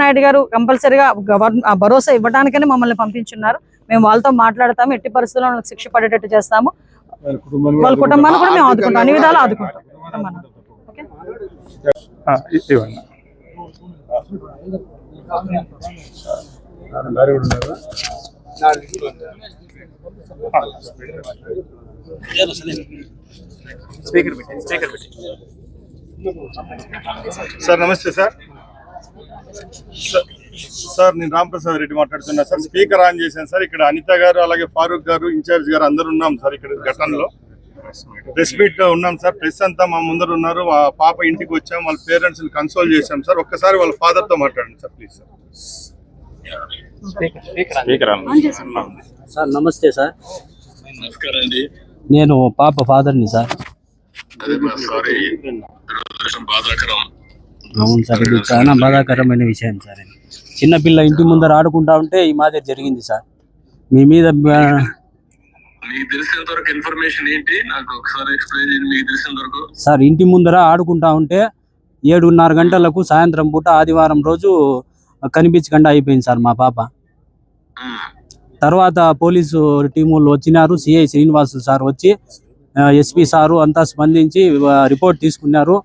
నాయుడు గారు కంపల్సరిగా భరోసా ఇవ్వడానికనే మమ్మల్ని పంపించున్నారు. మేము వాళ్ళతో మాట్లాడతాము ఎట్టి పరిస్థితుల్లో శిక్ష పడేటట్టు చేస్తాము. వాళ్ళ కుటుంబాన్ని కూడా మేము ఆదుకుంటాం అన్ని విధాలు ఆదుకుంటాం. స్పీకర్ పెట్టి స్పీకర్ పెట్టి సార్ నమస్తే సార్. సార్- సార్ నేను రామప్రసాద్ రెడ్డి మాట్లాడుతున్నా. సార్ స్పీకర్ ఆన్ చేశాను. సార్ ఇక్కడ అనిత గారు అలాగే ఫారూక్ గారు ఇన్ఛార్జ్ గారు అందరు ఉన్నాం సార్ ఇక్కడ ఘటనలో ప్రెస్ మీట్ ఉన్నాం సార్. ప్రెస్ అంతా మా ముందర ఉన్నారు. మా పాప ఇంటికి వచ్చాం. వాళ్ళ పేరెంట్స్ని కన్సోల్ చేశాం సార్. ఒక్కసారి వాళ్ళ ఫాదర్తో మాట్లాడండి సార్ ప్లీజ్ సార్. సార్ నమస్తే సార్. నేను పాప ఫాదర్ని సార్. అదే మా సారీ. బాధాకరం. అవును సార్ ఇది చాలా బాధాకరమైన విషయం సార్ ఇది. చిన్నపిల్ల ఇంటి ముందర ఆడుకుంటా ఉంటే ఈ మాదిరి జరిగింది సార్. మీ మీద మీకు తెలిసినంత వరకు ఇన్ఫర్మేషన్ ఏంటి? నాకు ఒకసారి ఎక్స్ప్లెయిన్ చేయండి మీకు తెలిసినంత వరకు. సార్ ఇంటి ముందర ఆడుకుంటా ఉంటే ఏడున్నర గంటలకు సాయంత్రం పూట ఆదివారం రోజు కనిపించకుండా అయిపోయింది సార్ మా పాప. తర్వాత పోలీసు టీములు వచ్చినారు సిఐ శ్రీనివాసు సార్ వచ్చి ఎస్పీ సారు అంతా స్పందించి రిపోర్ట్ తీసుకున్నారు.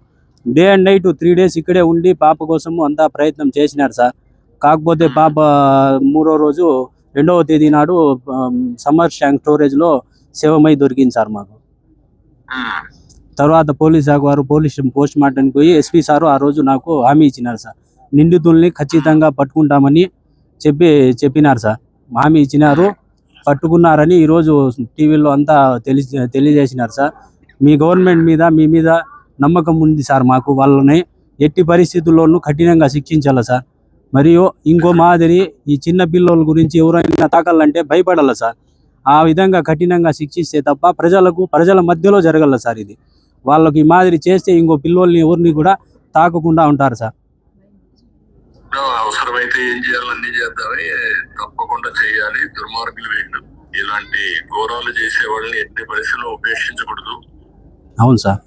Day and night three days ఇక్కడే ఉండి పాప కోసము అంతా ప్రయత్నం చేసినారు సార్. కాకపోతే పాప మూడో రోజు రెండవ తేదీ నాడు సమ్మర్ ట్యాంక్ స్టోరేజ్లో శవమై దొరికింది సార్ మాకు. తర్వాత పోలీస్ శాఖ వారు పోలీస్ పోస్ట్ మార్టంకి పోయి ఎస్పీ సారు ఆ రోజు నాకు హామీ ఇచ్చినారు సార్. నిందితుల్ని ఖచ్చితంగా పట్టుకుంటామని చెప్పి చెప్పినారు సార్. హామీ ఇచ్చినారు పట్టుకున్నారని ఈరోజు టీవీలో అంతా తెలి తెలియజేసినారు సార్. మీ గవర్నమెంట్ మీద మీ మీద నమ్మకం ఉంది సార్ మాకు వాళ్ళని ఎట్టి పరిస్థితుల్లోనూ కఠినంగా శిక్షించాలి సార్? మరియు ఇంకో మాదిరి ఈ చిన్న పిల్లల గురించి ఎవరైనా తాకాలంటే భయపడాలి సార్? ఆ విధంగా కఠినంగా శిక్షిస్తే తప్ప ప్రజలకు ప్రజల మధ్యలో జరగల సార్ ఇది? వాళ్ళకి ఈ మాదిరి చేస్తే ఇంకో పిల్లోల్ని ఎవరిని కూడా తాకకుండా ఉంటారు సార్. అవసరమైతే ఏం చేయాలో అన్ని చేద్దామని తప్పకుండా చేయాలి. దుర్మార్గులు వీళ్ళు. ఇలాంటి ఘోరాలు చేసే వాళ్ళని ఎట్టి పరిస్థితుల్లో ఉపేక్షించకూడదు. అవును సార్.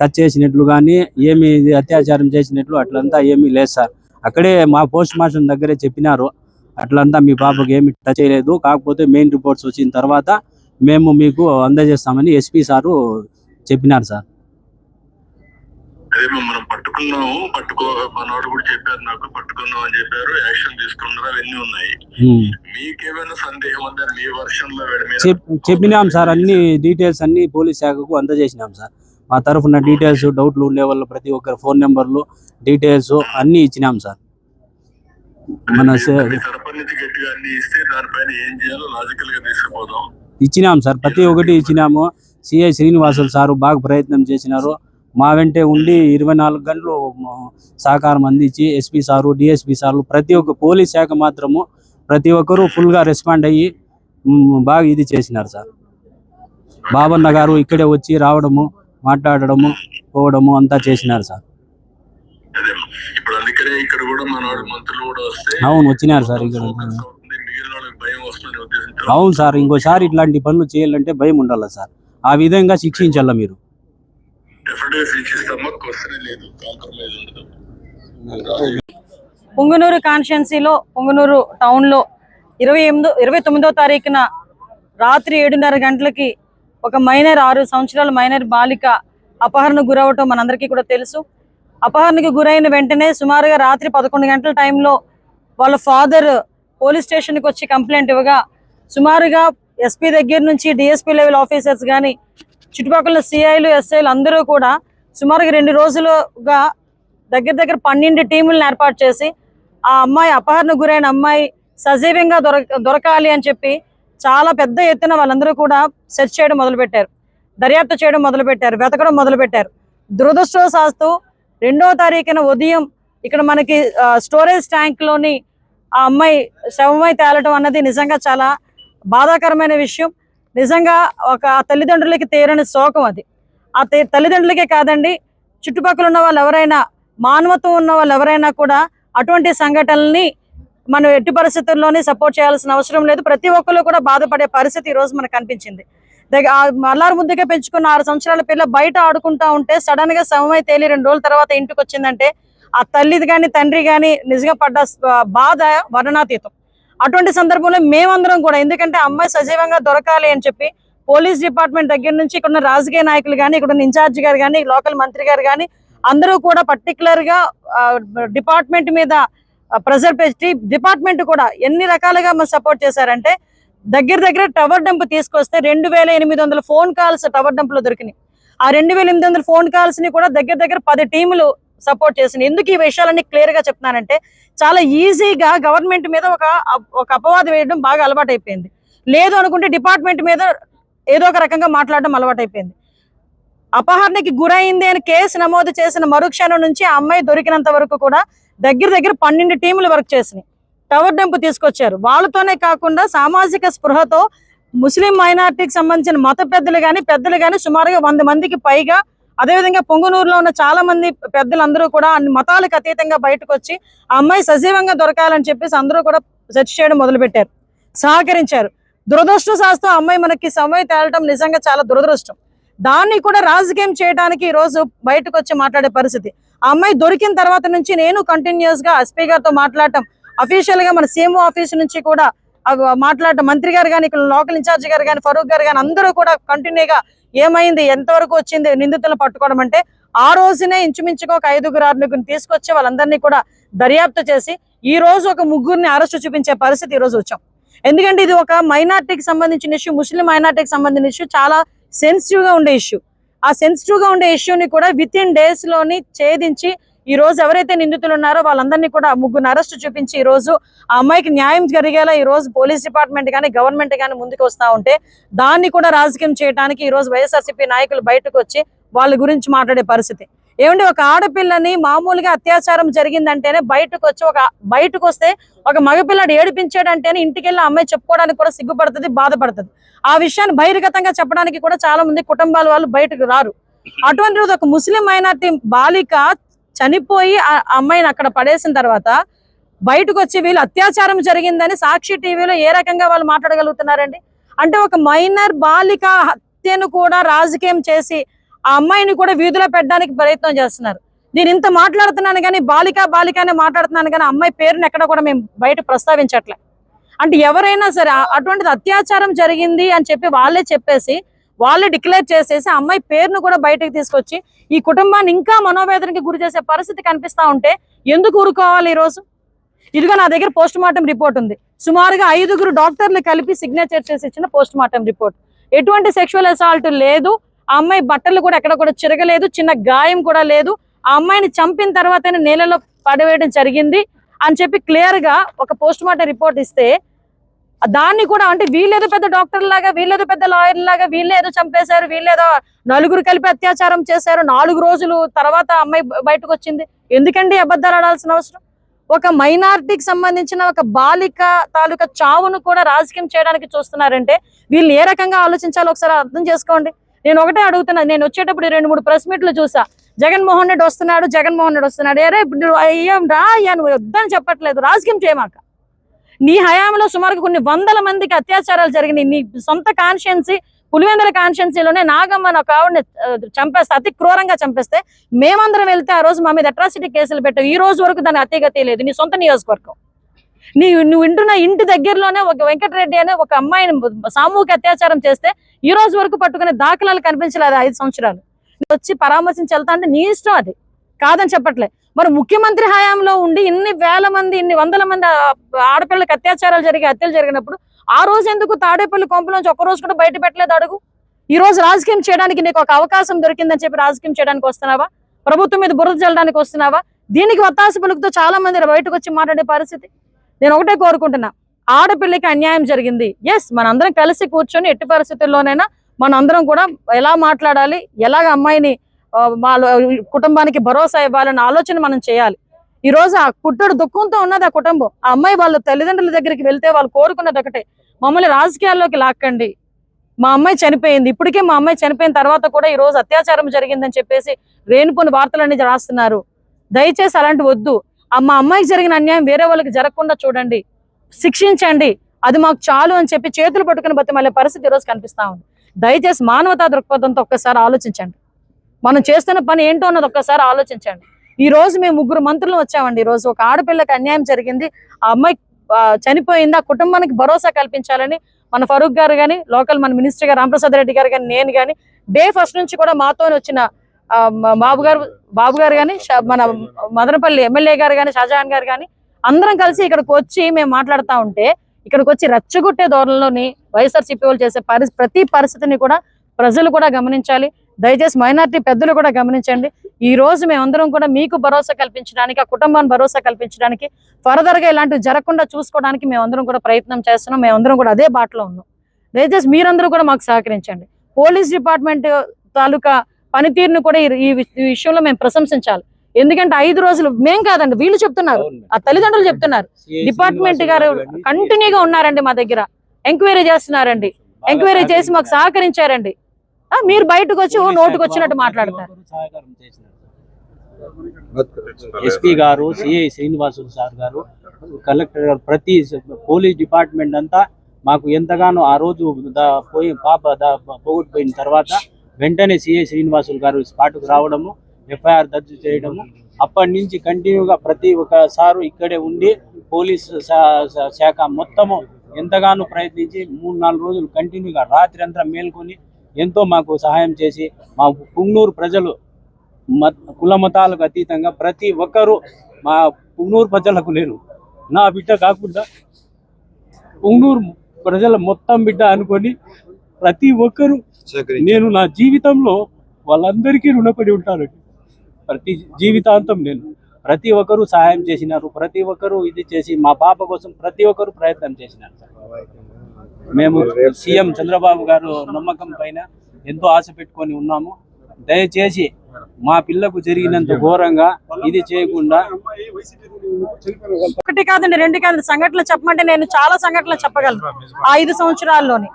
టచ్ చేసినట్లు కానీ ఏమి అత్యాచారం చేసినట్లు అట్లంతా ఏమీ లేదు సార్. అక్కడే మా పోస్ట్ మాస్టర్ దగ్గరే చెప్పినారు. అట్లంతా మీ పాపకి ఏమి టచ్ చేయలేదు. కాకపోతే మెయిన్ రిపోర్ట్స్ వచ్చిన తర్వాత మేము మీకు అందజేస్తామని ఎస్పీ సారు చెప్పినారు సార్. మనం పట్టుకున్నాము. పట్టుకో మనోడు కూడా చెప్పారు నాకు పట్టుకున్నాం అని చెప్పారు. యాక్షన్ తీసుకున్నారు అవన్నీ ఉన్నాయి. మీకేమైనా సందేహం ఉందా? మీ వర్షన్లో చెప్పినాం సార్. అన్ని డీటెయిల్స్ అన్ని పోలీస్ శాఖకు అందజేసినాం సార్. మా తరఫున డీటెయిల్స్ డౌట్లు ఉండే వాళ్ళు ప్రతి ఒక్కరి ఫోన్ నెంబర్లు డీటెయిల్స్ అన్ని ఇచ్చినాం సార్. మన ఇచ్చినాం సార్ ప్రతి ఒక్కటి ఇచ్చినాము. సిఐ శ్రీనివాసులు సారు బాగా ప్రయత్నం చేసినారు. మా వెంటే ఉండి ఇరవై నాలుగు గంటలు సహకారం అందించి ఎస్పీ సారు డిఎస్పీ సార్లు ప్రతి ఒక్క పోలీస్ శాఖ మాత్రము ప్రతి ఒక్కరూ ఫుల్గా రెస్పాండ్ అయ్యి బాగా ఇది చేసినారు సార్. బాబన్న గారు ఇక్కడే వచ్చి రావడము మాట్లాడడము పోవడము అంతా చేసినారు సార్. అదే ఇప్పుడు అందుకనే ఇక్కడ కూడా మనవాడు మంత్రులు కూడా వస్తే అవును వచ్చినారు సార్ ఇక్కడ. అవును సార్ ఇంకోసారి ఇట్లాంటి పనులు చేయాలంటే భయం ఉండాలి సార్. ఆ విధంగా శిక్షించాల మీరు? పుంగనూరు కాన్స్టిట్యున్సీలో పుంగనూరు టౌన్లో ఇరవై ఎనిమిదో ఇరవై తొమ్మిదో తారీఖున రాత్రి ఏడున్నర గంటలకి ఒక మైనర్ ఆరు సంవత్సరాల మైనర్ బాలిక అపహరణకు గురవటం మనందరికీ కూడా తెలుసు. అపహరణకు గురైన వెంటనే సుమారుగా రాత్రి పదకొండు గంటల టైంలో వాళ్ళ ఫాదర్ పోలీస్ స్టేషన్కి వచ్చి కంప్లైంట్ ఇవ్వగా సుమారుగా ఎస్పీ దగ్గర నుంచి డిఎస్పీ లెవెల్ ఆఫీసర్స్ కానీ చుట్టుపక్కల సిఐలు ఎస్ఐలు అందరూ కూడా సుమారుగా రెండు రోజులుగా దగ్గర దగ్గర పన్నెండు టీములను ఏర్పాటు చేసి ఆ అమ్మాయి అపహరణ గురైన అమ్మాయి సజీవంగా దొరక దొరకాలి అని చెప్పి చాలా పెద్ద ఎత్తున వాళ్ళందరూ కూడా సెర్చ్ చేయడం మొదలుపెట్టారు. దర్యాప్తు చేయడం మొదలుపెట్టారు వెతకడం మొదలుపెట్టారు. దురదృష్టవశాస్తు రెండవ తారీఖున ఉదయం ఇక్కడ మనకి స్టోరేజ్ ట్యాంక్లోని ఆ అమ్మాయి శవమై తేలటం అన్నది నిజంగా చాలా బాధాకరమైన విషయం. నిజంగా ఒక తల్లిదండ్రులకి తీరని శోకం అది. ఆ తల్లిదండ్రులకే కాదండి చుట్టుపక్కల ఉన్న వాళ్ళు ఎవరైనా మానవత్వం ఉన్న వాళ్ళు ఎవరైనా కూడా అటువంటి సంఘటనల్ని మనం ఎట్టి పరిస్థితుల్లోనే సపోర్ట్ చేయాల్సిన అవసరం లేదు. ప్రతి ఒక్కరు కూడా బాధపడే పరిస్థితి ఈరోజు రోజు మనకు కనిపించింది. దగ్గ ఆ మల్లారు ముద్దుగా పెంచుకున్న ఆరు సంవత్సరాల పిల్ల బయట ఆడుకుంటా ఉంటే సడన్గా సమమై తేలి రెండు రోజుల తర్వాత ఇంటికి వచ్చిందంటే ఆ తల్లిది కానీ తండ్రి కానీ నిజంగా పడ్డ బాధ వర్ణనాతీతం. అటువంటి సందర్భంలో మేమందరం కూడా ఎందుకంటే అమ్మాయి సజీవంగా దొరకాలి అని చెప్పి పోలీస్ డిపార్ట్మెంట్ దగ్గర నుంచి ఇక్కడ ఉన్న రాజకీయ నాయకులు కానీ ఇక్కడ ఉన్న ఇన్ఛార్జ్ గారు కానీ లోకల్ మంత్రి గారు కానీ అందరూ కూడా పర్టికులర్గా డిపార్ట్మెంట్ మీద ప్రెజర్ పెట్టి డిపార్ట్మెంట్ కూడా ఎన్ని రకాలుగా సపోర్ట్ చేశారంటే దగ్గర దగ్గర టవర్ డంప్ తీసుకొస్తే రెండు వేల ఎనిమిది వందల ఫోన్ కాల్స్ టవర్ డంప్లో దొరికినాయి. ఆ రెండు వేల ఎనిమిది వందల ఫోన్ కాల్స్ని కూడా దగ్గర దగ్గర పది టీములు సపోర్ట్ చేసినాయి ఎందుకు ఈ విషయాలన్నీ క్లియర్గా చెప్తున్నానంటే చాలా ఈజీగా గవర్నమెంట్ మీద ఒక ఒక అపవాదం వేయడం బాగా అలవాటు అయిపోయింది లేదు అనుకుంటే డిపార్ట్మెంట్ మీద ఏదో ఒక రకంగా మాట్లాడడం అలవాటు అయిపోయింది అపహరణకి గురైంది అని కేసు నమోదు చేసిన మరుక్షణం నుంచి ఆ అమ్మాయి దొరికినంత వరకు కూడా దగ్గర దగ్గర పన్నెండు టీములు వర్క్ చేసినాయి. టవర్ డెంపు తీసుకొచ్చారు. వాళ్ళతోనే కాకుండా సామాజిక స్పృహతో ముస్లిం మైనార్టీకి సంబంధించిన మత పెద్దలు కానీ పెద్దలు కానీ సుమారుగా వంద మందికి పైగా అదేవిధంగా పొంగునూరులో ఉన్న చాలా మంది పెద్దలందరూ కూడా అన్ని మతాలకు అతీతంగా బయటకు వచ్చి ఆ అమ్మాయి సజీవంగా దొరకాలని చెప్పేసి అందరూ కూడా సెర్చ్ చేయడం మొదలుపెట్టారు. సహకరించారు. దురదృష్టశాస్త్రం శాస్త్రం అమ్మాయి మనకి సమయం తేలటం నిజంగా చాలా దురదృష్టం. దాన్ని కూడా రాజకీయం చేయడానికి ఈరోజు రోజు బయటకు వచ్చి మాట్లాడే పరిస్థితి. ఆ అమ్మాయి దొరికిన తర్వాత నుంచి నేను కంటిన్యూస్గా ఎస్పీ గారితో మాట్లాడటం అఫీషియల్గా మన సీఎంఓ ఆఫీస్ నుంచి కూడా అవి మంత్రి గారు కానీ ఇక్కడ లోకల్ ఇన్ఛార్జ్ గారు కానీ ఫరూక్ గారు కానీ అందరూ కూడా కంటిన్యూగా ఏమైంది ఎంతవరకు వచ్చింది నిందితులను పట్టుకోవడం అంటే ఆ రోజునే ఇంచుమించుగా ఒక ఐదుగురు ఆరుగురిని తీసుకొచ్చి వాళ్ళందరినీ కూడా దర్యాప్తు చేసి ఈ రోజు ఒక ముగ్గురిని అరెస్టు చూపించే పరిస్థితి ఈ రోజు వచ్చాం. ఎందుకంటే ఇది ఒక మైనార్టీకి సంబంధించిన ఇష్యూ ముస్లిం మైనార్టీకి సంబంధించిన ఇష్యూ చాలా సెన్సిటివ్గా ఉండే ఇష్యూ ఆ సెన్సిటివ్గా ఉండే ఇష్యూని కూడా విత్ ఇన్ డేస్లోని ఛేదించి ఈ రోజు ఎవరైతే నిందితులు ఉన్నారో వాళ్ళందరినీ కూడా ముగ్గురు అరెస్ట్ చూపించి ఈ రోజు ఆ అమ్మాయికి న్యాయం జరిగేలా ఈ రోజు పోలీస్ డిపార్ట్మెంట్ కానీ గవర్నమెంట్ కానీ ముందుకు వస్తా ఉంటే దాన్ని కూడా రాజకీయం చేయడానికి ఈ రోజు వైఎస్ఆర్సీపీ నాయకులు బయటకు వచ్చి వాళ్ళ గురించి మాట్లాడే పరిస్థితి. ఏమంటే ఒక ఆడపిల్లని మామూలుగా అత్యాచారం జరిగిందంటేనే బయటకు వచ్చి ఒక బయటకు వస్తే ఒక మగపిల్లడు ఏడిపించాడంటేనే ఇంటికి వెళ్ళి ఆ అమ్మాయి చెప్పుకోవడానికి కూడా సిగ్గుపడుతుంది బాధపడుతుంది. ఆ విషయాన్ని బహిర్గతంగా చెప్పడానికి కూడా చాలా మంది కుటుంబాల వాళ్ళు బయటకు రారు. అటువంటి ఒక ముస్లిం మైనార్టీ బాలిక చనిపోయి ఆ అమ్మాయిని అక్కడ పడేసిన తర్వాత బయటకు వచ్చి వీళ్ళు అత్యాచారం జరిగిందని సాక్షి టీవీలో ఏ రకంగా వాళ్ళు మాట్లాడగలుగుతున్నారండి? అంటే ఒక మైనర్ బాలిక హత్యను కూడా రాజకీయం చేసి ఆ అమ్మాయిని కూడా వీధిలో పెట్టడానికి ప్రయత్నం చేస్తున్నారు. నేను ఇంత మాట్లాడుతున్నాను కానీ బాలిక బాలికనే మాట్లాడుతున్నాను కానీ అమ్మాయి పేరుని ఎక్కడ కూడా మేము బయట ప్రస్తావించట్లే. అంటే ఎవరైనా సరే అటువంటిది అత్యాచారం జరిగింది అని చెప్పి వాళ్ళే చెప్పేసి వాళ్ళు డిక్లేర్ చేసేసి అమ్మాయి పేరును కూడా బయటకు తీసుకొచ్చి ఈ కుటుంబాన్ని ఇంకా మనోవేదనకి గురి చేసే పరిస్థితి కనిపిస్తా ఉంటే ఎందుకు ఊరుకోవాలి ఈ రోజు ఇదిగో నా దగ్గర పోస్ట్ మార్టం రిపోర్ట్ ఉంది. సుమారుగా ఐదుగురు డాక్టర్లు కలిపి సిగ్నేచర్ చేసి ఇచ్చిన పోస్ట్ మార్టం రిపోర్ట్. ఎటువంటి సెక్షువల్ అసాల్ట్ లేదు. ఆ అమ్మాయి బట్టలు కూడా ఎక్కడ కూడా చిరగలేదు. చిన్న గాయం కూడా లేదు. ఆ అమ్మాయిని చంపిన తర్వాత నేలలో పడవేయడం జరిగింది అని చెప్పి క్లియర్గా ఒక పోస్ట్ మార్టం రిపోర్ట్ ఇస్తే దాన్ని కూడా అంటే వీళ్ళేదో పెద్ద డాక్టర్ లాగా వీళ్ళేదో పెద్ద లాయర్ లాగా వీళ్ళేదో చంపేశారు వీళ్ళేదో నలుగురు కలిపి అత్యాచారం చేశారు. నాలుగు రోజులు తర్వాత అమ్మాయి బయటకు వచ్చింది. ఎందుకండి అబద్ధాలు ఆడాల్సిన అవసరం? ఒక మైనార్టీకి సంబంధించిన ఒక బాలిక తాలూకా చావును కూడా రాజకీయం చేయడానికి చూస్తున్నారంటే వీళ్ళు ఏ రకంగా ఆలోచించాలో ఒకసారి అర్థం చేసుకోండి. నేను ఒకటే అడుగుతున్నా నేను వచ్చేటప్పుడు రెండు మూడు ప్రెస్ మీట్లు చూసా. జగన్మోహన్ రెడ్డి వస్తున్నాడు జగన్మోహన్ రెడ్డి వస్తున్నాడు. అరే ఇప్పుడు అయ్యం రా అయ్యా నువ్వు వద్దని చెప్పట్లేదు. రాజకీయం చేయమాక. నీ హయాంలో సుమారు కొన్ని వందల మందికి అత్యాచారాలు జరిగినాయి. నీ సొంత కాన్షియన్సీ పులివెందుల కాన్షియన్సీలోనే నాగమ్మ నా ఒక ఆవిడని చంపేస్తే అతి క్రూరంగా చంపేస్తే మేమందరం వెళ్తే ఆ రోజు మా మీద అట్రాసిటీ కేసులు పెట్టావు ఈ రోజు వరకు దాని అతిగతి లేదు. నీ సొంత నియోజకవర్గం. నీ నువ్వు వింటున్న ఇంటి దగ్గరలోనే ఒక వెంకటరెడ్డి అనే ఒక అమ్మాయిని సామూహిక అత్యాచారం చేస్తే ఈ రోజు వరకు పట్టుకునే దాఖలాలు కనిపించలేదు ఐదు సంవత్సరాలు. వచ్చి పరామర్శించి వెళ్తా అంటే నీ ఇష్టం అది. కాదని చెప్పట్లే. మరి ముఖ్యమంత్రి హయాంలో ఉండి ఇన్ని వేల మంది ఇన్ని వందల మంది ఆడపిల్లలకు ఆడపిల్లకి అత్యాచారాలు జరిగి హత్యలు జరిగినప్పుడు ఆ రోజు ఎందుకు తాడేపల్లి కొంపలోంచి ఒక్క రోజు కూడా బయట పెట్టలేదు అడుగు? ఈ రోజు రాజకీయం చేయడానికి నీకు ఒక అవకాశం దొరికిందని చెప్పి రాజకీయం చేయడానికి వస్తున్నావా? ప్రభుత్వం మీద బురద చల్లడానికి వస్తున్నావా? దీనికి వత్తాసు పలుకుతో చాలా మంది బయటకు వచ్చి మాట్లాడే పరిస్థితి. నేను ఒకటే కోరుకుంటున్నా ఆడపిల్లకి అన్యాయం జరిగింది. ఎస్ మనందరం కలిసి కూర్చొని ఎట్టి పరిస్థితుల్లోనైనా మనందరం కూడా ఎలా మాట్లాడాలి ఎలాగ అమ్మాయిని మా వాళ్ళ కుటుంబానికి భరోసా ఇవ్వాలన్న ఆలోచన మనం చేయాలి. ఈ రోజు ఆ పుట్టడు దుఃఖంతో ఉన్నది ఆ కుటుంబం. ఆ అమ్మాయి వాళ్ళ తల్లిదండ్రుల దగ్గరికి వెళ్తే వాళ్ళు కోరుకున్నది ఒకటే. మమ్మల్ని రాజకీయాల్లోకి లాక్కండి. మా అమ్మాయి చనిపోయింది. ఇప్పటికే మా అమ్మాయి చనిపోయిన తర్వాత కూడా ఈ రోజు అత్యాచారం జరిగిందని చెప్పేసి రేణుపోని వార్తలన్నీ రాస్తున్నారు. దయచేసి అలాంటి వద్దు. ఆ మా అమ్మాయికి జరిగిన అన్యాయం వేరే వాళ్ళకి జరగకుండా చూడండి. శిక్షించండి. అది మాకు చాలు అని చెప్పి చేతులు పట్టుకుని బతిమాలే పరిస్థితి ఈరోజు కనిపిస్తా ఉంది. దయచేసి మానవతా దృక్పథంతో ఒక్కసారి ఆలోచించండి. మనం చేస్తున్న పని ఏంటో అన్నది ఒక్కసారి ఆలోచించండి. ఈ రోజు మేము ముగ్గురు మంత్రులు వచ్చామండి. ఈ రోజు ఒక ఆడపిల్లకి అన్యాయం జరిగింది. ఆ అమ్మాయి చనిపోయింది. ఆ కుటుంబానికి భరోసా కల్పించాలని మన ఫరూక్ గారు కానీ లోకల్ మన మినిస్టర్ గారు రామప్రసాద్ రెడ్డి గారు కానీ నేను కానీ డే ఫస్ట్ నుంచి కూడా మాతో వచ్చిన బాబుగారు బాబు గారు బాబు గారు కానీ మన మదనపల్లి ఎమ్మెల్యే గారు కానీ షాజహాన్ గారు కానీ అందరం కలిసి ఇక్కడికి వచ్చి మేము మాట్లాడుతూ ఉంటే ఇక్కడికి వచ్చి రెచ్చగొట్టే ధోరణిలోని వైఎస్ఆర్సీపీ వాళ్ళు చేసే పరి ప్రతి పరిస్థితిని కూడా ప్రజలు కూడా గమనించాలి. దయచేసి మైనారిటీ పెద్దలు కూడా గమనించండి. ఈ రోజు మేమందరం కూడా మీకు భరోసా కల్పించడానికి ఆ కుటుంబాన్ని భరోసా కల్పించడానికి ఫర్దర్గా ఇలాంటివి జరగకుండా చూసుకోవడానికి మేమందరం కూడా ప్రయత్నం చేస్తున్నాం. మేమందరం కూడా అదే బాటలో ఉన్నాం. దయచేసి మీరందరూ కూడా మాకు సహకరించండి. పోలీస్ డిపార్ట్మెంట్ తాలూకా పనితీరును కూడా ఈ- విషయంలో మేము ప్రశంసించాలి. ఎందుకంటే ఐదు రోజులు మేం కాదండి వీళ్ళు చెప్తున్నారు. ఆ తల్లిదండ్రులు చెప్తున్నారు. డిపార్ట్మెంట్ గారు కంటిన్యూగా ఉన్నారండి మా దగ్గర. ఎంక్వైరీ చేస్తున్నారండి. ఎంక్వైరీ చేసి మాకు సహకరించారండి. మీరు బయటకు వచ్చి నోటుకు వచ్చినట్టు మాట్లాడతారు. SP garu CI Srinivasulu sir garu collector garu ప్రతి పోలీస్ డిపార్ట్మెంట్ అంతా మాకు ఎంతగానో ఆ రోజు పోయి పాప పోగొట్టుపోయిన తర్వాత వెంటనే సిఐ శ్రీనివాసులు గారు స్పాట్కు రావడము ఎఫ్ఐఆర్ దర్జు చేయడము అప్పటి నుంచి కంటిన్యూగా ప్రతి ఒక్క సారు ఇక్కడే ఉండి పోలీస్ శాఖ మొత్తము ఎంతగానో ప్రయత్నించి మూడు నాలుగు రోజులు కంటిన్యూగా రాత్రి అంతా మేల్కొని ఎంతో మాకు సహాయం చేసి మా పుంగనూరు ప్రజలు కుల మతాలకు అతీతంగా ప్రతి ఒక్కరూ మా పుంగనూరు ప్రజలకు లేరు. నా బిడ్డ కాకుండా పుంగనూరు ప్రజల మొత్తం బిడ్డ అనుకొని ప్రతి ఒక్కరూ నేను నా జీవితంలో వాళ్ళందరికీ రుణపడి ఉంటానండి ప్రతి జీవితాంతం నేను. ప్రతి ఒక్కరూ సహాయం చేసినారు. ప్రతి ఒక్కరూ ఇది చేసి మా పాప కోసం ప్రతి ఒక్కరూ ప్రయత్నం చేసినారు. సార్. మేము సీఎం చంద్రబాబు గారు నమ్మకం పైన ఎంతో ఆశ పెట్టుకొని ఉన్నాము. దయచేసి మా పిల్లకు జరిగినంత ఘోరంగా ఇది చేయకుండా ఒకటి కాదండి రెండు కాదండి సంఘటనలు చెప్పమంటే నేను చాలా సంఘటనలు చెప్పగలను. ఆ ఐదు సంవత్సరాల్లోని.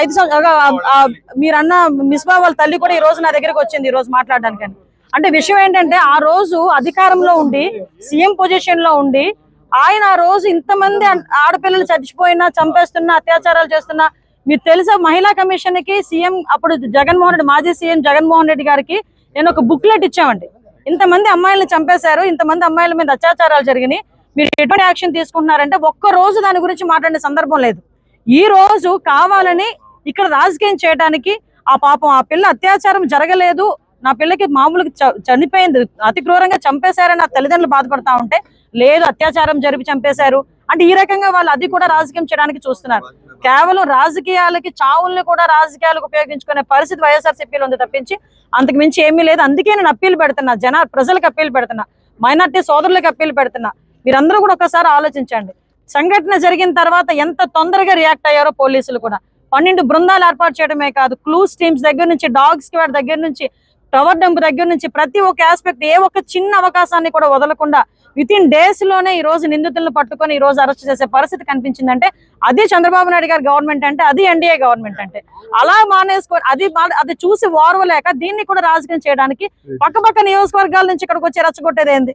ఐదు సంవత్సరాలు మీరన్న మిస్బా వాళ్ళ తల్లి కూడా ఈ రోజు నా దగ్గరకు వచ్చింది ఈ రోజు మాట్లాడడానికి అంటే విషయం ఏంటంటే ఆ రోజు అధికారంలో ఉండి సీఎం పొజిషన్లో ఉండి ఆయన ఆ రోజు ఇంతమంది ఆడపిల్లలు చచ్చిపోయినా చంపేస్తున్నా అత్యాచారాలు చేస్తున్నా మీరు తెలుసా మహిళా కమిషన్కి సీఎం అప్పుడు జగన్మోహన్ రెడ్డి మాజీ సీఎం జగన్మోహన్ రెడ్డి గారికి నేను ఒక బుక్లెట్ ఇచ్చామండి. ఇంతమంది అమ్మాయిలను చంపేశారు ఇంతమంది అమ్మాయిల మీద అత్యాచారాలు జరిగినాయి. మీరు ఎటువంటి యాక్షన్ తీసుకుంటున్నారంటే ఒక్క రోజు దాని గురించి మాట్లాడే సందర్భం లేదు. ఈ రోజు కావాలని ఇక్కడ రాజకీయం చేయడానికి ఆ పాపం ఆ పిల్ల అత్యాచారం జరగలేదు. నా పిల్లకి మామూలుగా చ- చనిపోయింది అతి క్రూరంగా చంపేశారని నా తల్లిదండ్రులు బాధపడతా ఉంటే లేదు అత్యాచారం జరిపి చంపేశారు. అంటే ఈ రకంగా వాళ్ళు అది కూడా రాజకీయం చేయడానికి చూస్తున్నారు. కేవలం రాజకీయాలకి చావుల్ని కూడా రాజకీయాలకు ఉపయోగించుకునే పరిస్థితి వైఎస్ఆర్సీపీలో ఉంది తప్పించి అంతకు మించి ఏమీ లేదు. అందుకే నేను అప్పీలు పెడుతున్నా జన ప్రజలకు అప్పీలు పెడుతున్నా మైనార్టీ సోదరులకు అప్పీలు పెడుతున్నా. మీరందరూ కూడా ఒకసారి ఆలోచించండి. సంఘటన జరిగిన తర్వాత ఎంత తొందరగా రియాక్ట్ అయ్యారో పోలీసులు కూడా. పన్నెండు బృందాలు ఏర్పాటు చేయడమే కాదు క్లూస్ టీమ్స్ దగ్గర నుంచి డాగ్స్ స్క్వాడ్ దగ్గర నుంచి టవర్ డంప్ దగ్గర నుంచి ప్రతి ఒక్క ఆస్పెక్ట్ ఏ ఒక్క చిన్న అవకాశాన్ని కూడా వదలకుండా విత్ ఇన్ డేస్లోనే ఈ రోజు నిందితులను పట్టుకొని ఈ రోజు అరెస్ట్ చేసే పరిస్థితి కనిపించిందంటే అది చంద్రబాబు నాయుడు గారి గవర్నమెంట్ అంటే అది ఎన్డీఏ గవర్నమెంట్ అంటే. అలా మానేసుకో అది మా- అది చూసి ఓర్వలేక దీన్ని కూడా రాజకీయం చేయడానికి పక్కపక్క నియోజకవర్గాల నుంచి ఇక్కడికి వచ్చి రెచ్చగొట్టేది ఏంది?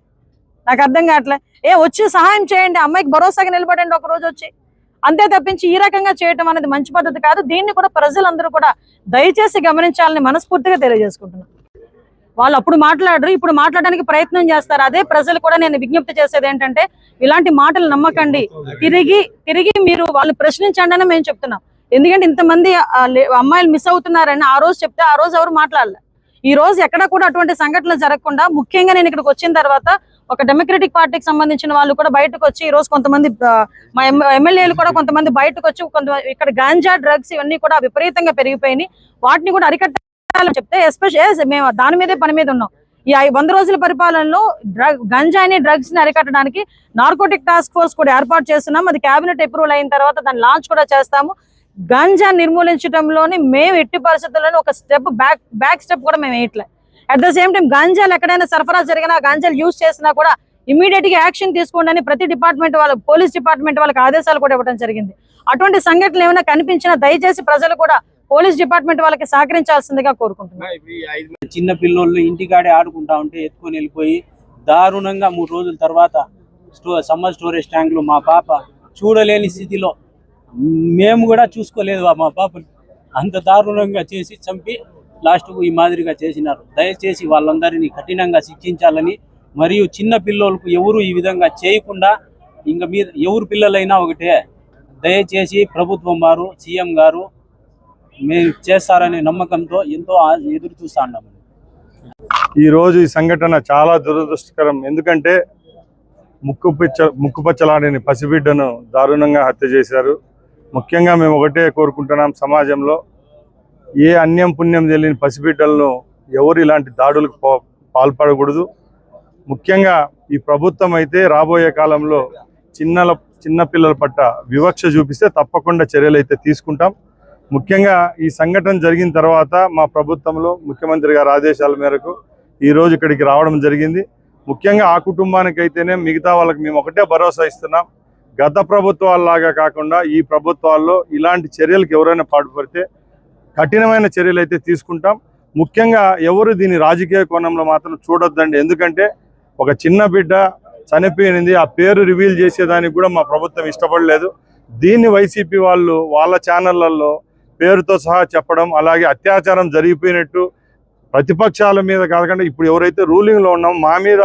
నాకు అర్థం కావట్లే. ఏ వచ్చి సహాయం చేయండి అమ్మాయికి భరోసాగా నిలబడండి ఒక రోజు వచ్చి. అంతే తప్పించి ఈ రకంగా చేయటం అనేది మంచి పద్ధతి కాదు. దీన్ని కూడా ప్రజలందరూ కూడా దయచేసి గమనించాలని మనస్ఫూర్తిగా తెలియజేసుకుంటున్నాను వాళ్ళు అప్పుడు మాట్లాడరు ఇప్పుడు మాట్లాడడానికి ప్రయత్నం చేస్తారు. అదే ప్రజలు కూడా నేను విజ్ఞప్తి చేసేది ఏంటంటే ఇలాంటి మాటలు నమ్మకండి. తిరిగి తిరిగి మీరు వాళ్ళు ప్రశ్నించండి అని మేము చెప్తున్నాం. ఎందుకంటే ఇంతమంది అమ్మాయిలు మిస్ అవుతున్నారని ఆ రోజు చెప్తే ఆ రోజు ఎవరు మాట్లాడలే. ఈ రోజు ఎక్కడ కూడా అటువంటి సంఘటనలు జరగకుండా ముఖ్యంగా నేను ఇక్కడికి వచ్చిన తర్వాత ఒక డెమోక్రటిక్ పార్టీకి సంబంధించిన వాళ్ళు కూడా బయటకు వచ్చి ఈ రోజు కొంతమంది మా ఎమ్మెల్యేలు కూడా కొంతమంది బయటకు వచ్చి కొంత ఇక్కడ గాంజా డ్రగ్స్ ఇవన్నీ కూడా విపరీతంగా పెరిగిపోయినాయి. వాటిని కూడా అరికట్ట చేయాలని చెప్తే ఎస్పెషల్ మేము దాని మీదే పని మీద ఉన్నాం. ఈ వంద రోజుల పరిపాలనలో డ్రగ్ గంజాయిని డ్రగ్స్ని అరికట్టడానికి నార్కోటిక్ టాస్క్ ఫోర్స్ కూడా ఏర్పాటు చేస్తున్నాం. అది కేబినెట్ అప్రూవల్ అయిన తర్వాత దాన్ని లాంచ్ కూడా చేస్తాము. గంజా నిర్మూలించడంలోని మేము ఎట్టి పరిస్థితుల్లోనే ఒక స్టెప్ బ్యాక్ బ్యాక్ స్టెప్ కూడా మేము వేయట్లే. అట్ ద సేమ్ టైం గంజాలు ఎక్కడైనా సరఫరా జరిగినా గంజాలు యూజ్ చేసినా కూడా ఇమీడియట్గా యాక్షన్ తీసుకోండి అని ప్రతి డిపార్ట్మెంట్ వాళ్ళ పోలీస్ డిపార్ట్మెంట్ వాళ్ళకి ఆదేశాలు కూడా ఇవ్వడం జరిగింది. అటువంటి సంఘటనలు ఏమైనా కనిపించినా దయచేసి ప్రజలు కూడా పోలీస్ డిపార్ట్మెంట్ వాళ్ళకి సహకరించాల్సిందిగా కోరుకుంటున్నాను చిన్న పిల్లోళ్ళు ఇంటికాడే ఆడుకుంటా ఉంటే ఎత్తుకొని వెళ్ళిపోయి దారుణంగా మూడు రోజుల తర్వాత స్టో సమ్మర్ స్టోరేజ్ ట్యాంకులు మా పాప చూడలేని స్థితిలో మేము కూడా చూసుకోలేదు మా పాపని. అంత దారుణంగా చేసి చంపి లాస్ట్కు ఈ మాదిరిగా చేసినారు. దయచేసి వాళ్ళందరినీ కఠినంగా శిక్షించాలని మరియు చిన్న పిల్లలకు ఎవరు ఈ విధంగా చేయకుండా ఇంకా మీరు ఎవరు పిల్లలైనా ఒకటే. దయచేసి ప్రభుత్వం వారు సీఎం గారు మేము చేస్తారనే నమ్మకంతో ఎంతో ఎదురు చూస్తా ఉన్నాము ఈరోజు ఈ సంఘటన చాలా దురదృష్టకరం. ఎందుకంటే ముక్కు పిచ్చ పసిబిడ్డను దారుణంగా హత్య చేశారు. ముఖ్యంగా మేము ఒకటే కోరుకుంటున్నాం సమాజంలో ఏ అన్యం పుణ్యం తెలియని పసిబిడ్డలను ఎవరు ఇలాంటి దాడులకు పాల్పడకూడదు. ముఖ్యంగా ఈ ప్రభుత్వం అయితే రాబోయే కాలంలో చిన్నల చిన్నపిల్లల పట్ల వివక్ష చూపిస్తే తప్పకుండా చర్యలు అయితే తీసుకుంటాం. ముఖ్యంగా ఈ సంఘటన జరిగిన తర్వాత మా ప్రభుత్వంలో ముఖ్యమంత్రి గారి ఆదేశాల మేరకు ఈ రోజు ఇక్కడికి రావడం జరిగింది. ముఖ్యంగా ఆ కుటుంబానికి అయితేనే మిగతా వాళ్ళకి మేము ఒకటే భరోసా ఇస్తున్నాం. గత ప్రభుత్వాల్లాగా కాకుండా ఈ ప్రభుత్వాల్లో ఇలాంటి చర్యలకు ఎవరైనా పాటుపడితే కఠినమైన చర్యలు అయితే తీసుకుంటాం. ముఖ్యంగా ఎవరు దీని రాజకీయ కోణంలో మాత్రం చూడొద్దండి. ఎందుకంటే ఒక చిన్న బిడ్డ చనిపోయినది ఆ పేరు రివీల్ చేసేదానికి కూడా మా ప్రభుత్వం ఇష్టపడలేదు. దీన్ని వైసీపీ వాళ్ళు వాళ్ళ ఛానళ్ళలో పేరుతో సహా చెప్పడం అలాగే అత్యాచారం జరిగిపోయినట్టు ప్రతిపక్షాల మీద కాకుండా ఇప్పుడు ఎవరైతే రూలింగ్లో ఉన్నామో మా మీద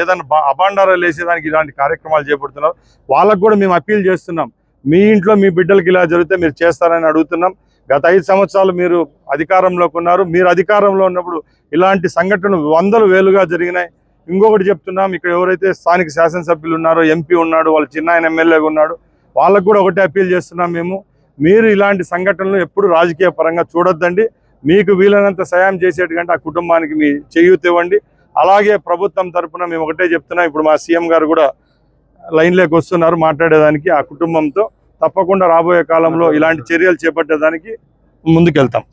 ఏదైనా బా- అభాండారాలు వేసేదానికి ఇలాంటి కార్యక్రమాలు చేపడుతున్నారు. వాళ్ళకు కూడా మేము అప్పీల్ చేస్తున్నాం. మీ ఇంట్లో మీ బిడ్డలకి ఇలా జరిగితే మీరు చేస్తారని అడుగుతున్నాం. గత ఐదు సంవత్సరాలు మీరు అధికారంలోకి ఉన్నారు. మీరు అధికారంలో ఉన్నప్పుడు ఇలాంటి సంఘటనలు వందలు వేలుగా జరిగినాయి. ఇంకొకటి చెప్తున్నాం ఇక్కడ ఎవరైతే స్థానిక శాసనసభ్యులు ఉన్నారో ఎంపీ ఉన్నాడు వాళ్ళ చిన్న ఆయన ఎమ్మెల్యేగా ఉన్నాడు వాళ్ళకు కూడా ఒకటే అప్పీల్ చేస్తున్నాం మేము. మీరు ఇలాంటి సంఘటనలు ఎప్పుడు రాజకీయ పరంగా చూడొద్దండి. మీకు వీలైనంత సాయం చేసేట్టుకంటే ఆ కుటుంబానికి మీ చేయూత ఇవ్వండి. అలాగే ప్రభుత్వం తరపున మేము ఒకటే చెప్తున్నాం ఇప్పుడు మా సీఎం గారు కూడా లైన్లోకి వస్తున్నారు మాట్లాడేదానికి ఆ కుటుంబంతో తప్పకుండా రాబోయే కాలంలో ఇలాంటి చర్యలు చేపట్టేదానికి ముందుకెళ్తాం.